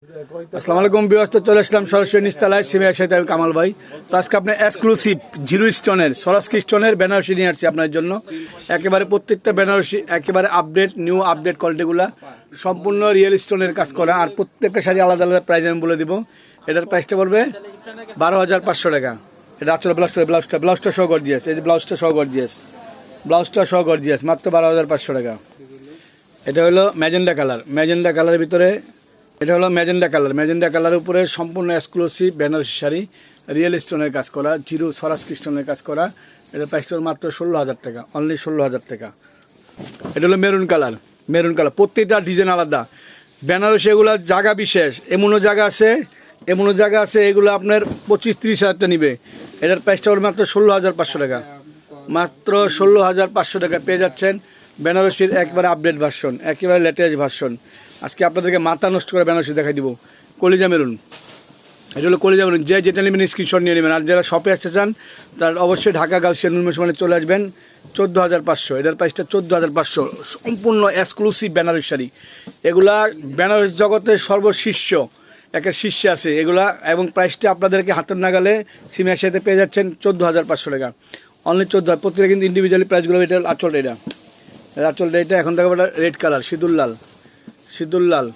আসসালামু আলাইকুম বিয়স্ত চলে আসলাম সরাসরি নিস্তালায় সিমিয়ার সাথে আমি কামাল ভাই। তো আজকে আপনার এক্সক্লুসিভ জিরো স্টোনের সরাসকি স্টোনের বেনারসি নিয়ে আসছি আপনার জন্য। একেবারে প্রত্যেকটা বেনারসি একেবারে আপডেট নিউ আপডেট কোয়ালিটিগুলা সম্পূর্ণ রিয়েল স্টোনের কাজ করা। আর প্রত্যেকটা শাড়ি আলাদা আলাদা প্রাইস আমি বলে দিব। এটার প্রাইসটা পড়বে বারো হাজার পাঁচশো টাকা। এটা আসলে ব্লাউজটা ব্লাউজটা ব্লাউজটা সহ গর্জিয়াস এই যে ব্লাউজটা সহ গর্জিয়াস ব্লাউজটা সহ গর্জিয়াস মাত্র বারো হাজার পাঁচশো টাকা। এটা হলো ম্যাজেন্ডা কালার ম্যাজেন্ডা কালারের ভিতরে এটা হলো ম্যাজেন্ডা কালার। ম্যাজেন্ডা কালারের উপরে সম্পূর্ণ এক্সক্লুসিভ বেনারসি শাড়ি রিয়েল স্টোনের কাজ করা, জিরো সরাস স্টোনের কাজ করা। এটার প্রাইসটা মাত্র ষোলো হাজার টাকা অনলি ষোলো হাজার টাকা। এটা হলো মেরুন কালার মেরুন কালার। প্রত্যেকটা ডিজাইন আলাদা। বেনারসি এগুলো জায়গা বিশেষ, এমনও জায়গা আছে, এমনও জায়গা আছে, এগুলো আপনার পঁচিশ তিরিশ হাজারটা নিবে। এটার প্রাইসটা হলো মাত্র ষোলো হাজার পাঁচশো টাকা। মাত্র ষোলো হাজার পাঁচশো টাকা পেয়ে যাচ্ছেন বেনারসির একবারে আপডেট ভার্সন একেবারে লেটেস্ট ভার্সন আজকে আপনাদেরকে মাথা নষ্ট করে বেনারসি দেখাই দিব। কলিজা মেরুন। এটা হলো কলিজা মেরুন। যে যেটা নেবেন স্ক্রিনশট নিয়ে নেবেন। আর যারা শপে আসতে চান, তার অবশ্যই ঢাকা গাউসিয়া নুনমেশ মানে চলে আসবেন। চোদ্দ হাজার পাঁচশো। এটার প্রাইসটা চোদ্দ হাজার পাঁচশো। সম্পূর্ণ এক্সক্লুসিভ বেনারস শাড়ি। এগুলা বেনারস জগতের সর্বশীর্ষ। একটা শীর্ষে আছে এগুলা। এবং প্রাইসটা আপনাদেরকে হাতের নাগালে সিমের সাথে পেয়ে যাচ্ছেন চোদ্দ হাজার পাঁচশো টাকা। অনলি চোদ্দ প্রত্যেকটা কিন্তু ইন্ডিভিজুয়ালি প্রাইসগুলো এটা আচল এটা। আচল এটা। এখন দেখো রেড কালার সিঁদুর লাল। সিঁদুর লাল।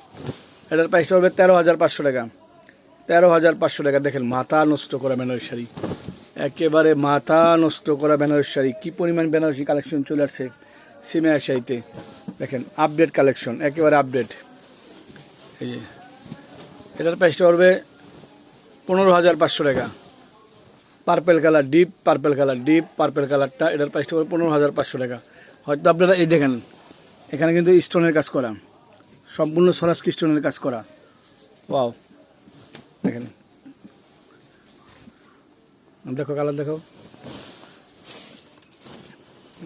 এটার প্রাইসটা হবে তেরো হাজার পাঁচশো টাকা। তেরো হাজার পাঁচশো টাকা দেখেন, মাথা নষ্ট করা বেনারস শাড়ি। একেবারে মাথা নষ্ট করা বেনারস শাড়ি। কী পরিমাণ বেনারসি কালেকশন চলে আসছে সিমিয়া শাড়িতে দেখেন আপডেট কালেকশন একেবারে আপডেট এই যে, এটার প্রাইসটা পড়বে পনেরো হাজার পাঁচশো টাকা। Purple colour deep purple colour deep purple কালারটা এটার প্রাইসটা পড়বে পনেরো হাজার পাঁচশো টাকা। হয়তো আপনারা এই দেখেন, এখানে কিন্তু স্টোনের কাজ করা। সম্পূর্ণ সরাসকি স্টোনের কাজ করা। ওয়াও। দেখেন। দেখো কালার দেখো।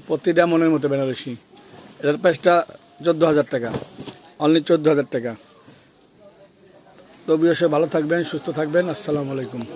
প্রতিটা মনের মতো বেনারসি। এটার প্রাইসটা চোদ্দ হাজার টাকা। অনলি চোদ্দ হাজার টাকা। তো অবশ্যই ভালো থাকবেন, সুস্থ থাকবেন। আসসালামু আলাইকুম।